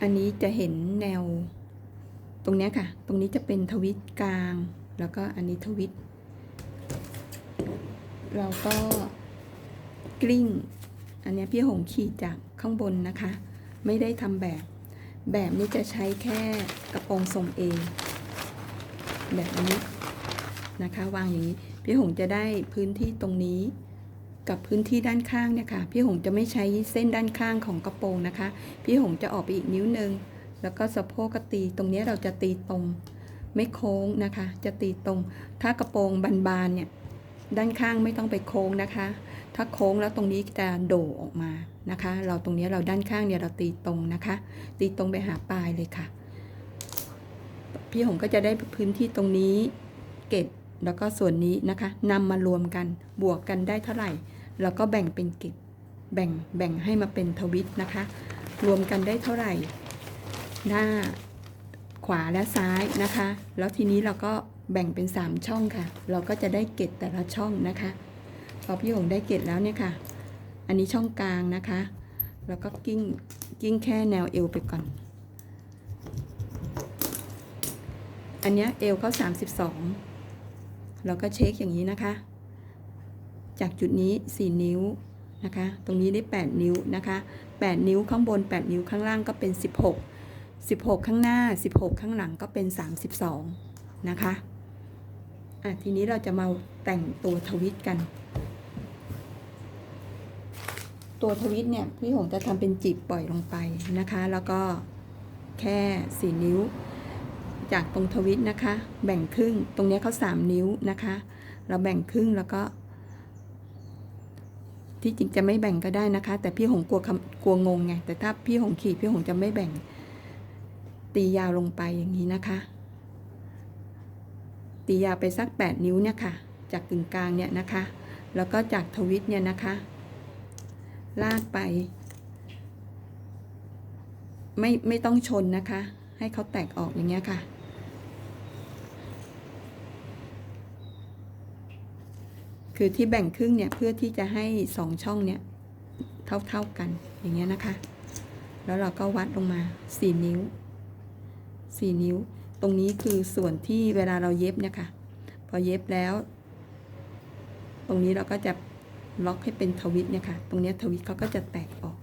อันนี้จะเห็นแนว ตรงนี้ค่ะ ตรงนี้จะเป็นทวิตกลาง แล้วก็อันนี้ทวิต เราก็กลิ้ง อันนี้พี่หงขีดจากข้างบนนะคะ ไม่ได้ทำแบบ แบบนี้จะใช้แค่กระโปรงทรงเอแบบนี้นะคะ วางอย่างนี้ พี่หงจะได้พื้นที่ตรงนี้ กับพื้นที่ด้านข้างเนี่ยค่ะ พี่หงจะไม่ใช้เส้นด้านข้างของกระโปรงนะคะ พี่หงจะออกไปอีกนิ้วหนึ่งแล้วก็สะโพกก็ตีตรงนี้เราจะตีตรง ไม่โค้งนะคะ จะตีตรง ถ้ากระโปรงบานๆเนี่ยด้านข้างไม่ต้องไปโค้งนะคะ ถ้าโค้งแล้วตรงนี้จะโด่ออกมานะคะ เราตรงนี้เราด้านข้างเนี่ยเราตีตรงนะคะ ตีตรงไปหาปลายเลยค่ะ พี่หงก็จะได้พื้นที่ตรงนี้เก็บแล้วก็ส่วนนี้นะคะนำมารวมกันบวกกันได้เท่าไหร่ แล้วก็แบ่งเป็นเก็บแบ่งแบ่งให้มาเป็นทวิตนะคะ รวมกันได้เท่าไหร่ หน้าขวาและซ้ายนะคะ แล้วทีนี้เราก็แบ่งเป็น 3 ช่องค่ะ เราก็จะได้เกตแต่ละช่องนะคะ พอพี่หงได้เกตแล้วเนี่ยค่ะ อันนี้ช่องกลางนะคะ แล้วก็กิ้งกิ้งแค่แนวเอวไปก่อน อันเนี้ยเอวเขา32 เราก็เช็คอย่างนี้นะคะ จากจุดนี้ 4 นิ้วนะคะ ตรงนี้ได้ 8 นิ้วนะคะ 8 นิ้วข้างบน 8 นิ้วข้างล่างก็เป็น 16 16 ข้างหน้า 16 ข้างหลังก็เป็น 32 นะคะอะทีนี้เราจะมาแต่งตัวทวิตกัน ตัวทวิตเนี่ยพี่หงจะทำเป็นจีบปล่อยลงไปนะคะ แล้วก็แค่ 4 นิ้ว จากตรงทวิตนะคะ แบ่งครึ่ง ตรงนี้เขา3 นิ้วนะคะ เราแบ่งครึ่งแล้วก็ ที่จริงจะไม่แบ่งก็ได้นะคะ แต่พี่หงกลัวกลัวงงไงแต่ถ้าพี่หงขีดพี่หงจะไม่แบ่ง ตียาวลงไปอย่างนี้นะคะ ตียาวไปสัก 8 นิ้วเนี่ยค่ะ จากกึ่งกลางเนี่ยนะคะ แล้วก็จากทวิตเนี่ยนะคะ ลากไป ไม่ไม่ต้องชนนะคะ ให้เขาแตกออกอย่างเงี้ยค่ะ คือที่แบ่งครึ่งเนี่ยเพื่อที่จะให้สองช่องเนี่ยเท่าๆกันอย่างเงี้ยนะคะ แล้วเราก็วัดลงมาสี่นิ้วสี่นิ้ว ตรงนี้คือส่วนที่เวลาเราเย็บเนี่ยค่ะ พอเย็บแล้ว ตรงนี้เราก็จะล็อกให้เป็นทวิตเนี่ยค่ะ ตรงเนี้ยทวิตเขาก็จะแตกออก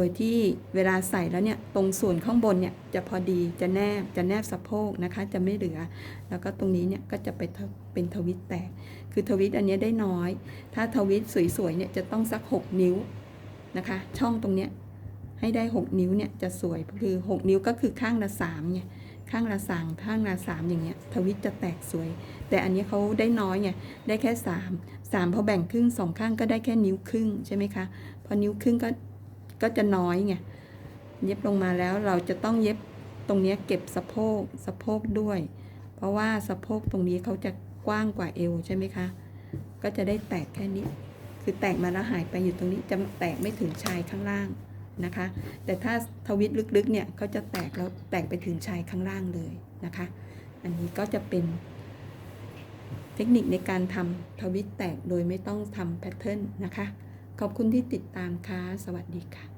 โดยที่เวลาใส่แล้วเนี่ยตรงส่วนข้างบนเนี่ยจะพอดีจะแนบจะแนบสะโพกนะคะ จะไม่เหลือ แล้วก็ตรงนี้เนี่ยก็จะไปเป็นทวิตแตก คือทวิตอันนี้ได้น้อย ถ้าทวิตสวยๆเนี่ยจะต้องสัก 6 นิ้วนะคะ ช่องตรงเนี้ยให้ได้ 6 นิ้วเนี่ยจะสวยคือ 6 นิ้วก็คือข้างละ3เนี่ยข้างละสามข้างละสามอย่างเงี้ยทวิตจะแตกสวย แต่อันนี้เขาได้น้อยไงได้แค่3 3พอแบ่งครึ่งสองข้างก็ได้แค่นิ้วครึ่งใช่ไหมคะพอนิ้วครึ่งก็ ก็จะน้อยไงเย็บลงมาแล้วเราจะต้องเย็บตรงนี้เก็บสะโพกสะโพกด้วย เพราะว่าสะโพกตรงนี้เขาจะกว้างกว่าเอวใช่ไหมคะ ก็จะได้แตกแค่นี้ คือแตกมาแล้วหายไปอยู่ตรงนี้จะแตกไม่ถึงชายข้างล่างนะคะ แต่ถ้าทวิตลึกๆเนี่ยเขาจะแตกแล้วแตกไปถึงชายข้างล่างเลยนะคะ อันนี้ก็จะเป็นเทคนิคในการทำทวิตแตกโดยไม่ต้องทำแพทเทิร์นนะคะ ขอบคุณที่ติดตามค่ะ สวัสดีค่ะ